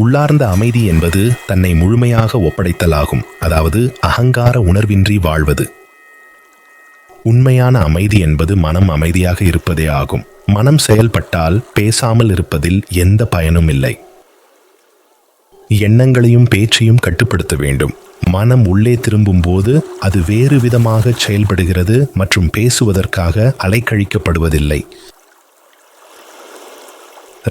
உள்ளார்ந்த அமைதி என்பது தன்னை முழுமையாக ஒப்படைத்தலாகும் அதாவது அகங்கார உணர்வின்றி வாழ்வது. உண்மையான அமைதி என்பது மனம் அமைதியாக இருப்பதே ஆகும். மனம் செயல்பட்டால் பேசாமல் இருப்பதில் எந்த பயனும் இல்லை. எண்ணங்களையும் பேச்சையும் கட்டுப்படுத்த வேண்டும். மனம் உள்ளே திரும்பும் போது அது வேறு விதமாக செயல்படுகிறது மற்றும் பேசுவதற்காக அலைக்கழிக்கப்படுவதில்லை.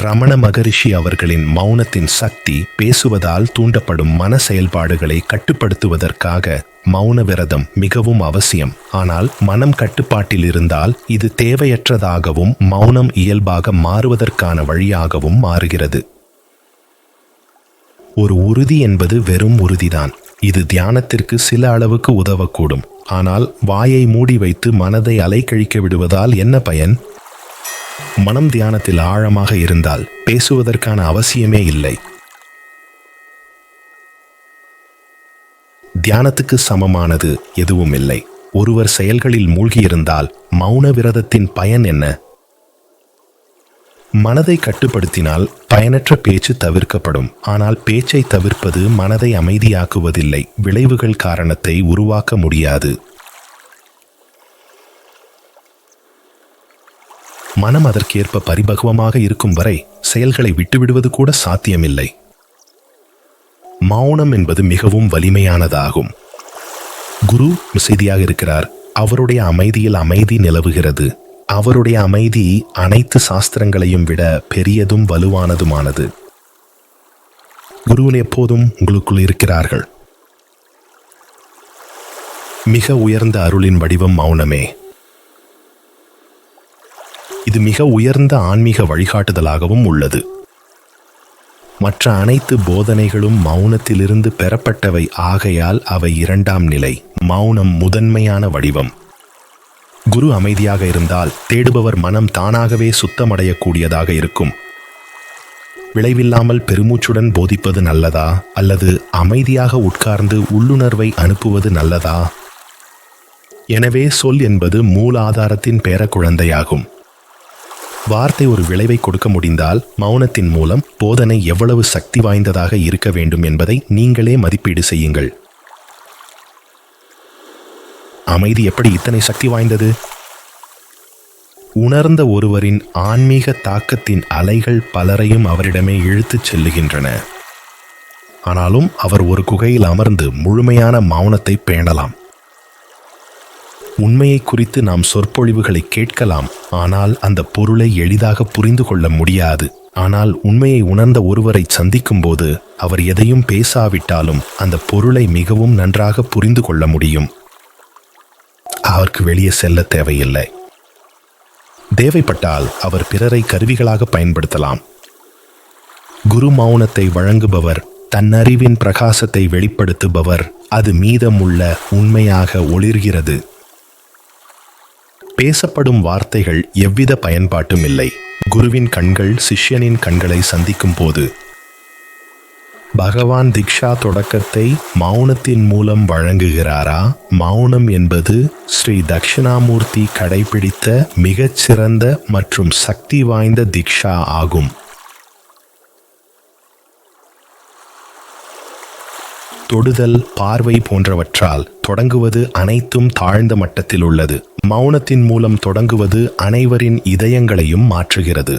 ரமண மகரிஷி அவர்களின் மௌனத்தின் சக்தி பேசுவதால் தூண்டப்படும் மன செயல்பாடுகளை கட்டுப்படுத்துவதற்காக மௌன விரதம் மிகவும் அவசியம். ஆனால் மனம் கட்டுப்பாட்டில் இருந்தால் இது தேவையற்றதாகவும் மௌனம் இயல்பாக மாறுவதற்கான வழியாகவும் மாறுகிறது. ஒரு உறுதி என்பது வெறும் உறுதிதான். இது தியானத்திற்கு சில அளவுக்கு உதவக்கூடும். ஆனால் வாயை மூடி வைத்து மனதை அலைக்கழிக்க விடுவதால் என்ன பயன்? மனம் தியானத்தில் ஆழமாக இருந்தால் பேசுவதற்கான அவசியமே இல்லை. தியானத்துக்கு சமமானது எதுவும் இல்லை. ஒருவர் செயல்களில் மூழ்கியிருந்தால் மௌன விரதத்தின் பயன் என்ன? மனதை கட்டுப்படுத்தினால் பயனற்ற பேச்சு தவிர்க்கப்படும். ஆனால் பேச்சை தவிர்ப்பது மனதை அமைதியாக்குவதில்லை. விளைவுகள் காரணத்தை உருவாக்க முடியாது. மனம் அதற்கேற்ப பரிபக்குவமாக இருக்கும் வரை செயல்களை விட்டுவிடுவது கூட சாத்தியமில்லை. மௌனம் என்பது மிகவும் வலிமையானதாகும். குரு மிசைதியாக இருக்கிறார். அவருடைய அமைதியில் அமைதி நிலவுகிறது. அவருடைய அமைதி அனைத்து சாஸ்திரங்களையும் விட பெரியதும் வலுவானதுமானது. குருவன் எப்போதும் உங்களுக்குள் இருக்கிறார்கள். மிக உயர்ந்த அருளின் வடிவம் மௌனமே. இது மிக உயர்ந்த ஆன்மீக வழிகாட்டுதலாகவும் உள்ளது. மற்ற அனைத்து போதனைகளும் மௌனத்திலிருந்து பெறப்பட்டவை ஆகையால் அவை இரண்டாம் நிலை மௌனம் முதன்மையான வடிவம். குரு அமைதியாக இருந்தால் தேடுபவர் மனம் தானாகவே சுத்தமடையக்கூடியதாக இருக்கும். விளைவில்லாமல் பெருமூச்சுடன் போதிப்பது நல்லதா? அல்லது அமைதியாக உட்கார்ந்து உள்ளுணர்வை அனுப்புவது நல்லதா? எனவே சொல் என்பது மூலாதாரத்தின் பேரக்குழந்தையாகும். வார்த்தை ஒரு விளைவை கொடுக்க முடிந்தால் மௌனத்தின் மூலம் போதனை எவ்வளவு சக்தி வாய்ந்ததாக இருக்க வேண்டும் என்பதை நீங்களே மதிப்பீடு செய்யுங்கள். அமைதி எப்படி இத்தனை சக்தி வாய்ந்தது? உணர்ந்த ஒருவரின் ஆன்மீக தாக்கத்தின் அலைகள் பலரையும் அவரிடமே இழுத்துச் செல்லுகின்றன. ஆனாலும் அவர் ஒரு குகையில் அமர்ந்து முழுமையான மௌனத்தை பேணலாம். உண்மையை குறித்து நாம் சொற்பொழிவுகளை கேட்கலாம். ஆனால் அந்த பொருளை எளிதாக புரிந்து கொள்ள முடியாது. ஆனால் உண்மையை உணர்ந்த ஒருவரை சந்திக்கும் போது அவர் எதையும் பேசாவிட்டாலும் அந்த பொருளை மிகவும் நன்றாக புரிந்து கொள்ள முடியும். அவருக்கு வெளியே செல்ல தேவையில்லை. தேவைப்பட்டால் அவர் பிறரை கருவிகளாக பயன்படுத்தலாம். குரு மௌனத்தை வழங்குபவர் தன்னறிவின் பிரகாசத்தை வெளிப்படுத்துபவர் அது மீதமுள்ள உண்மையாக ஒளிர்கிறது. பேசப்படும் வார்த்தைகள் எவ்வித பயன்பாட்டும் இல்லை. குருவின் கண்கள் சிஷ்யனின் கண்களை சந்திக்கும் போது பகவான் திக்ஷா தொடக்கத்தை மௌனத்தின் மூலம் வழங்குகிறாரா? மௌனம் என்பது ஸ்ரீ தக்ஷணாமூர்த்தி கடைபிடித்த மிகச்சிறந்த மற்றும் சக்தி வாய்ந்த திக்ஷா ஆகும். தொடுதல் பார்வை போன்றவற்றால் தொடங்குவது அனைத்தும் தாழ்ந்த மட்டத்தில் உள்ளது. மௌனத்தின் மூலம் தொடங்குவது அனைவரின் இதயங்களையும் மாற்றுகிறது.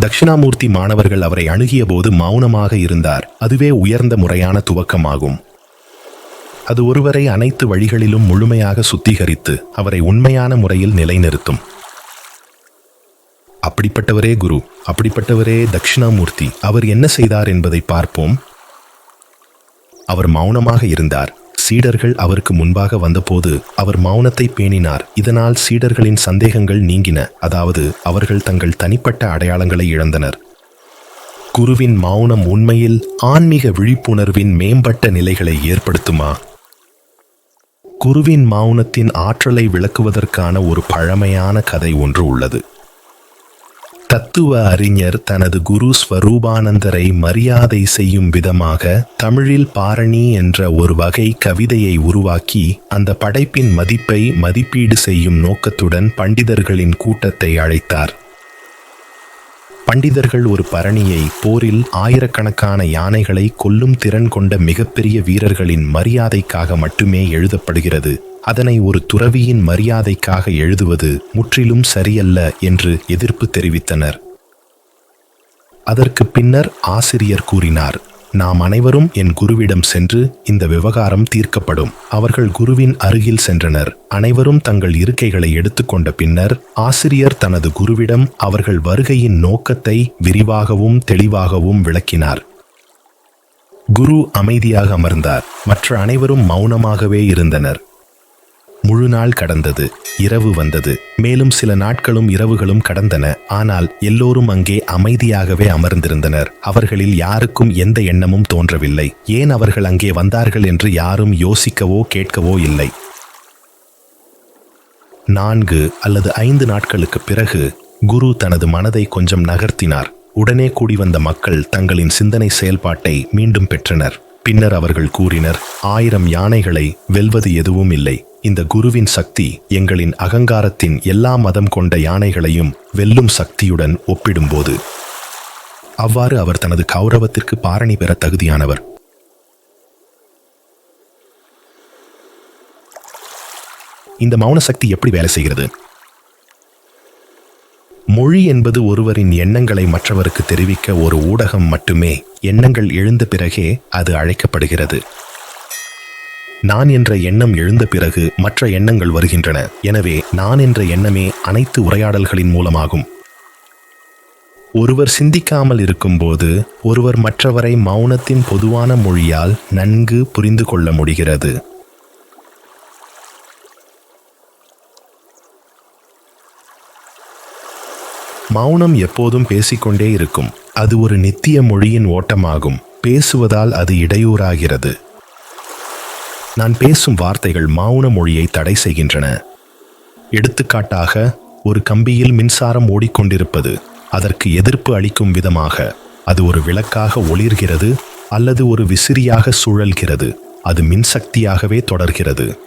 தட்சிணாமூர்த்தி மாணவர்கள் அவரை அணுகிய போது மௌனமாக இருந்தார். அதுவே உயர்ந்த முறையான துவக்கமாகும். அது ஒருவரை அனைத்து வழிகளிலும் முழுமையாக சுத்திகரித்து அவரை உண்மையான முறையில் நிலைநிறுத்தும். அப்படிப்பட்டவரே குரு அப்படிப்பட்டவரே தட்சிணாமூர்த்தி அவர் என்ன செய்தார் என்பதை பார்ப்போம். அவர் மௌனமாக இருந்தார். சீடர்கள் அவருக்கு முன்பாக வந்தபோது அவர் மௌனத்தை பேணினார். இதனால் சீடர்களின் சந்தேகங்கள் நீங்கின. அதாவது அவர்கள் தங்கள் தனிப்பட்ட அடையாளங்களை இழந்தனர். குருவின் மௌனம் உண்மையில் ஆன்மீக விழிப்புணர்வின் மேம்பட்ட நிலைகளை ஏற்படுத்துமா? குருவின் மௌனத்தின் ஆற்றலை விளக்குவதற்கான ஒரு பழமையான கதை ஒன்று உள்ளது. தத்துவ அறிஞர் தனது குரு ஸ்வரூபானந்தரை மரியாதை செய்யும் விதமாக தமிழில் பாரணி என்ற ஒரு வகை கவிதையை உருவாக்கி அந்த படைப்பின் மதிப்பை மதிப்பீடு செய்யும் நோக்கத்துடன் பண்டிதர்களின் கூட்டத்தை அழைத்தார். பண்டிதர்கள் ஒரு பரணியை போரில் ஆயிரக்கணக்கான யானைகளை கொல்லும் திறன் கொண்ட மிகப்பெரிய வீரர்களின் மரியாதைக்காக மட்டுமே எழுதப்படுகிறது. அதனை ஒரு துறவியின் மரியாதைக்காக எழுதுவது முற்றிலும் சரியல்ல என்று எதிர்ப்பு தெரிவித்தனர். அதற்கு பின்னர் ஆசிரியர் கூறினார் நாம் அனைவரும் என் குருவிடம் சென்று இந்த விவகாரம் தீர்க்கப்படும். அவர்கள் குருவின் அருகில் சென்றனர். அனைவரும் தங்கள் இருக்கைகளை எடுத்துக்கொண்ட பின்னர் ஆசிரியர் தனது குருவிடம் அவர்கள் வருகையின் நோக்கத்தை விரிவாகவும் தெளிவாகவும் விளக்கினார். குரு அமைதியாக அமர்ந்தார். மற்ற அனைவரும் மௌனமாகவே இருந்தனர். முழு நாள் கடந்தது. இரவு வந்தது. மேலும் சில நாட்களும் இரவுகளும் கடந்தன. ஆனால் எல்லோரும் அங்கே அமைதியாகவே அமர்ந்திருந்தனர். அவர்களில் யாருக்கும் எந்த எண்ணமும் தோன்றவில்லை. ஏன் அவர்கள் அங்கே வந்தார்கள் என்று யாரும் யோசிக்கவோ கேட்கவோ இல்லை. நான்கு அல்லது ஐந்து நாட்களுக்கு பிறகு குரு தனது மனதை கொஞ்சம் நகர்த்தினார். உடனே கூடி வந்த மக்கள் தங்களின் சிந்தனை செயல்பாட்டை மீண்டும் பெற்றனர். பின்னர் அவர்கள் கூறினர் ஆயிரம் யானைகளை வெல்வது எதுவும் இல்லை. இந்த குருவின் சக்தி எங்களின் அகங்காரத்தின் எல்லா மதம் கொண்ட யானைகளையும் வெல்லும் சக்தியுடன் ஒப்பிடும்போது. அவ்வாறு அவர் தனது கௌரவத்திற்கு பாரணி பெற தகுதியானவர். இந்த மௌன சக்தி எப்படி வேலை செய்கிறது? மொழி என்பது ஒருவரின் எண்ணங்களை மற்றவருக்கு தெரிவிக்க ஒரு ஊடகம் மட்டுமே எண்ணங்கள் எழுந்த பிறகே அது அழைக்கப்படுகிறது. நான் என்ற எண்ணம் எழுந்த பிறகு மற்ற எண்ணங்கள் வருகின்றன. எனவே நான் என்ற எண்ணமே அனைத்து உரையாடல்களின் மூலமாகும். ஒருவர் சிந்திக்காமல் இருக்கும்போது ஒருவர் மற்றவரை மௌனத்தின் பொதுவான மொழியால் நன்கு புரிந்து கொள்ள முடிகிறது. மௌனம் எப்போதும் பேசிக்கொண்டே இருக்கும். அது ஒரு நித்திய மொழியின் ஓட்டமாகும். பேசுவதால் அது இடையூறாகிறது. நான் பேசும் வார்த்தைகள் மௌன மொழியை தடை செய்கின்றன. எடுத்துக்காட்டாக ஒரு கம்பியில் மின்சாரம் ஓடிக்கொண்டிருப்பது அதற்கு எதிர்ப்பு அளிக்கும் விதமாக. அது ஒரு விளக்காக ஒளிர்கிறது அல்லது ஒரு விசிறியாக சுழல்கிறது அது மின்சக்தியாகவே தொடர்கிறது.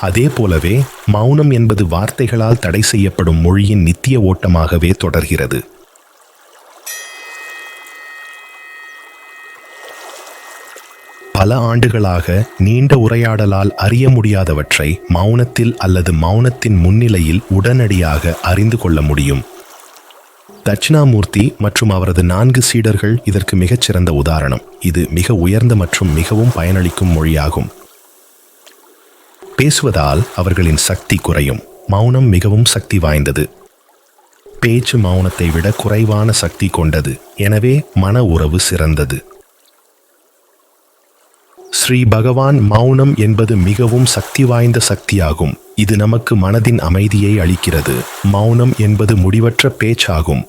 அதே போலவே மௌனம் என்பது வார்த்தைகளால் தடை செய்யப்படும் மொழியின் நித்திய ஓட்டமாகவே தொடர்கிறது. பல ஆண்டுகளாக நீண்ட உரையாடலால் அறிய முடியாதவற்றை மௌனத்தில் அல்லது மௌனத்தின் முன்னிலையில் உடனடியாக அறிந்து கொள்ள முடியும். தட்சிணாமூர்த்தி மற்றும் அவரது நான்கு சீடர்கள் இதற்கு மிகச்சிறந்த உதாரணம். இது மிக உயர்ந்த மற்றும் மிகவும் பயனளிக்கும் மொழியாகும். பேசுவதால் அவர்களின் சக்தி குறையும். மௌனம் மிகவும் சக்தி வாய்ந்தது. பேச்சு மௌனத்தை விட குறைவான சக்தி கொண்டது. எனவே மன உறவு சிறந்தது. ஸ்ரீ பகவான் மௌனம் என்பது மிகவும் சக்தி வாய்ந்த சக்தியாகும். இது நமக்கு மனதின் அமைதியை அளிக்கிறது. மௌனம் என்பது முடிவற்ற பேச்சாகும்.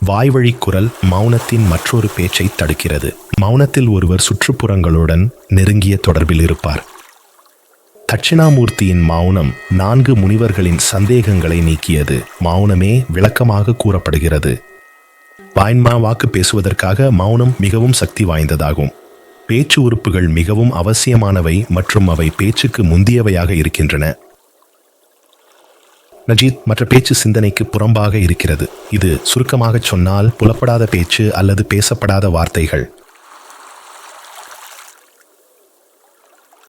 வாய்வழி குரல் மௌனத்தின் மற்றொரு பேச்சை தடுக்கிறது. மௌனத்தில் ஒருவர் சுற்றுப்புறங்களுடன் நெருங்கிய தொடர்பில் இருப்பார். தட்சிணாமூர்த்தியின் மௌனம் நான்கு முனிவர்களின் சந்தேகங்களை நீக்கியது. மௌனமே விளக்கமாக கூறப்படுகிறது. வாய்மா வாக்கு பேசுவதற்காக மௌனம் மிகவும் சக்தி வாய்ந்ததாகும். பேச்சு உறுப்புகள் மிகவும் அவசியமானவை மற்றும் அவை பேச்சுக்கு முந்தியவையாக இருக்கின்றன. நஜீத் மற்ற பேச்சு சிந்தனைக்கு புறம்பாக இருக்கிறது. இது சுருக்கமாகச் சொன்னால் புலப்படாத பேச்சு அல்லது பேசப்படாத வார்த்தைகள்.